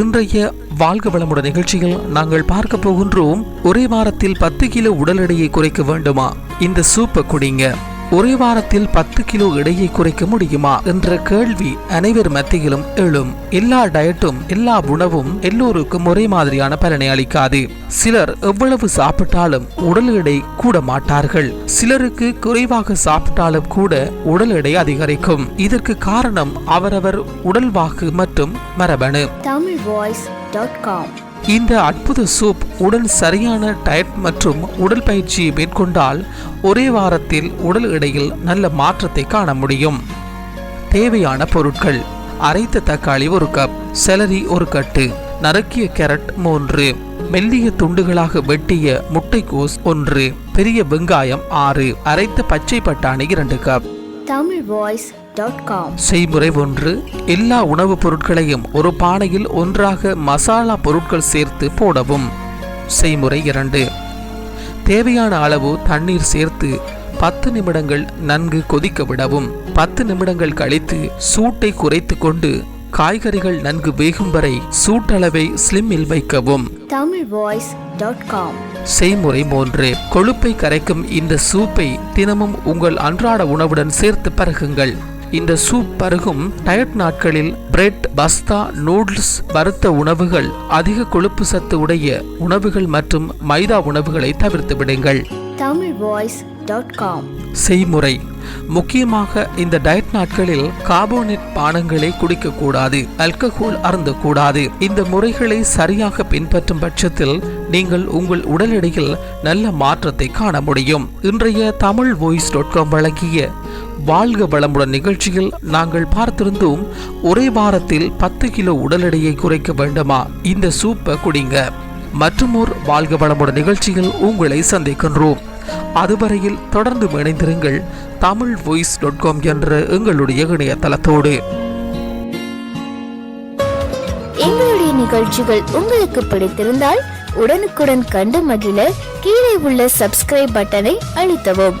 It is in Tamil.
இன்றைய வாழ்க வளமுடன் நிகழ்ச்சியில் நாங்கள் பார்க்க போகின்றோம் ஒரே வாரத்தில் பத்து கிலோ உடல் எடையை குறைக்க வேண்டுமா? இந்த சூப்பை குடிங்க. ஒரே வாரத்தில் பத்து கிலோ எடையை குறைக்க முடியுமா என்ற கேள்வி அனைவர் மத்தியிலும் எழும். எல்லா டயட்டும் எல்லா உணவும் எல்லோருக்கும் ஒரே மாதிரியான பலனை அளிக்காது. சிலர் எவ்வளவு சாப்பிட்டாலும் உடல் எடை கூட மாட்டார்கள். சிலருக்கு குறைவாக சாப்பிட்டாலும் கூட உடல் எடை அதிகரிக்கும். இதற்கு காரணம் அவரவர் உடல்வாக்கு மற்றும் மரபணு. Tamil voice dot com. இந்த அற்புத சூப் உடன் சரியான டயட் மற்றும் உடல் பயிற்சியை மேற்கொண்டால் ஒரே வாரத்தில் உடல் எடையில் நல்ல மாற்றத்தை காண முடியும். தேவையான பொருட்கள். அரைத்த தக்காளி ஒரு கப் செலரி ஒரு கட்டு நறுக்கிய கேரட் மூன்று மெல்லிய துண்டுகளாக வெட்டிய முட்டைக்கோஸ் ஒன்று பெரிய வெங்காயம் ஆறு அரைத்த பச்சை பட்டாணி இரண்டு கப் தமிழ் வாய்ஸ் செய்முறை ஒன்று எல்லா உணவுப் பொருட்களையும் ஒரு பானையில் ஒன்றாக மசாலா பொருட்கள் சேர்த்து போடவும். செய்முறை இரண்டு தேவையான அளவு தண்ணீர் சேர்த்து பத்து நிமிடங்கள் நன்கு கொதிக்க விடவும். பத்து நிமிடங்கள் கழித்து சூட்டை குறைத்து கொண்டு காய்கறிகள் நன்கு வேகும் வரை சூட்டளவை ஸ்லிம்மில் வைக்கவும். தமிழ் வாய்ஸ் செய்முறை மூன்று கொழுப்பை கரைக்கும் இந்த சூப்பை தினமும் உங்கள் அன்றாட உணவுடன் சேர்த்து பருகுங்கள். இந்த சூப் பருகும் டயட் நாட்களில் பிரெட் பஸ்தா நூடுல்ஸ் வறுத்த உணவுகள் அதிக கொழுப்பு சத்து உடைய உணவுகள் மற்றும் மைதா உணவுகளை தவிர்த்து விடுங்கள். தமிழ் வாய்ஸ் செய்முறை. முக்கியமாக இந்த டயட் நாட்களில் கார்போனேட் பானங்களை குடிக்கக்கூடாது ஆல்கஹால் அருந்தக்கூடாது. இந்த முறைகளை சரியாக பின்பற்றும் பட்சத்தில் நீங்கள் உங்கள் உடல் எடையில் நல்ல மாற்றத்தை காண முடியும். இன்றைய தமிழ் வாய்ஸ் டாட் காம் வழங்கிய வாழ்க வளமுடன் நிகழ்ச்சியில் நாங்கள் பார்த்திருந்தோம் ஒரே வாரத்தில் பத்து கிலோ உடல் எடையை குறைக்க வேண்டுமா? இந்த சூப்பை குடிங்க. மற்றுமோர் வாழ்க வளமுடன் நிகழ்ச்சியில் உங்களை சந்திக்கின்றோம். அதுவரையில் தொடர்ந்து இணைந்திருங்கள் தமிழ் வாய்ஸ் டாட் காம் என்ற எங்களுடைய இணையதளத்தோடு. எங்களுடைய நிகழ்ச்சிகள் உங்களுக்கு பிடித்திருந்தால் உடனுக்குடன் கண்டு மகிழ கீழே உள்ள சப்ஸ்கிரைப் பட்டனை அழுத்தவும்.